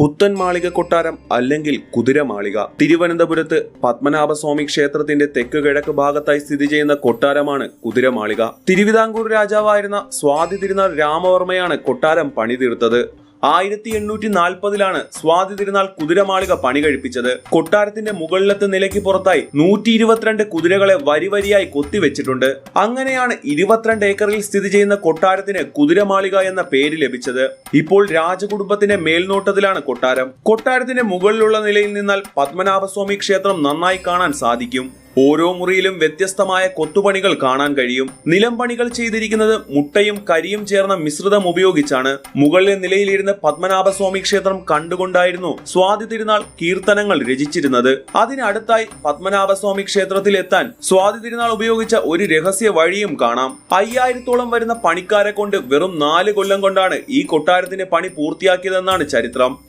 പുത്തൻ മാളിക കൊട്ടാരം അല്ലെങ്കിൽ കുതിരമാളിക തിരുവനന്തപുരത്ത് പത്മനാഭസ്വാമി ക്ഷേത്രത്തിന്റെ തെക്ക് കിഴക്ക് ഭാഗത്തായി സ്ഥിതി ചെയ്യുന്ന കൊട്ടാരമാണ് കുതിരമാളിക തിരുവിതാംകൂർ രാജാവായിരുന്ന സ്വാതി തിരുനാൾ രാമവർമ്മയാണ് കൊട്ടാരം പണിതീർത്തത്. ആയിരത്തി എണ്ണൂറ്റി നാൽപ്പതിലാണ് സ്വാതി തിരുനാൾ കുതിരമാളിക പണി കഴിപ്പിച്ചത്. കൊട്ടാരത്തിന്റെ മുകളിലത്തെ നിലയ്ക്ക് പുറത്തായി നൂറ്റി ഇരുപത്തിരണ്ട് കുതിരകളെ വരിവരിയായി കൊത്തിവെച്ചിട്ടുണ്ട്. അങ്ങനെയാണ് ഇരുപത്തിരണ്ട് ഏക്കറിൽ സ്ഥിതി ചെയ്യുന്ന കൊട്ടാരത്തിന് കുതിരമാളിക എന്ന പേര് ലഭിച്ചത്. ഇപ്പോൾ രാജകുടുംബത്തിന്റെ മേൽനോട്ടത്തിലാണ് കൊട്ടാരം. കൊട്ടാരത്തിന്റെ മുകളിലുള്ള നിലയിൽ നിന്നാൽ പത്മനാഭസ്വാമി ക്ഷേത്രം നന്നായി കാണാൻ സാധിക്കും. ഓരോ മുറിയിലും വ്യത്യസ്തമായ കൊത്തുപണികൾ കാണാൻ കഴിയും. നിലംപണികൾ ചെയ്തിരിക്കുന്നത് മുട്ടയും കരിയും ചേർന്ന മിശ്രിതം ഉപയോഗിച്ചാണ്. മുകളിലെ നിലയിലിരുന്ന് പത്മനാഭസ്വാമി ക്ഷേത്രം കണ്ടുകൊണ്ടായിരുന്നു സ്വാതി തിരുനാൾ കീർത്തനങ്ങൾ രചിച്ചിരുന്നത്. അതിനടുത്തായി പത്മനാഭസ്വാമി ക്ഷേത്രത്തിൽ എത്താൻ സ്വാതി തിരുനാൾ ഉപയോഗിച്ച ഒരു രഹസ്യ വഴിയും കാണാം. അയ്യായിരത്തോളം വരുന്ന പണിക്കാരെ കൊണ്ട് വെറും നാല് കൊല്ലം കൊണ്ടാണ് ഈ കൊട്ടാരത്തിന്റെ പണി പൂർത്തിയാക്കിയതെന്നാണ് ചരിത്രം.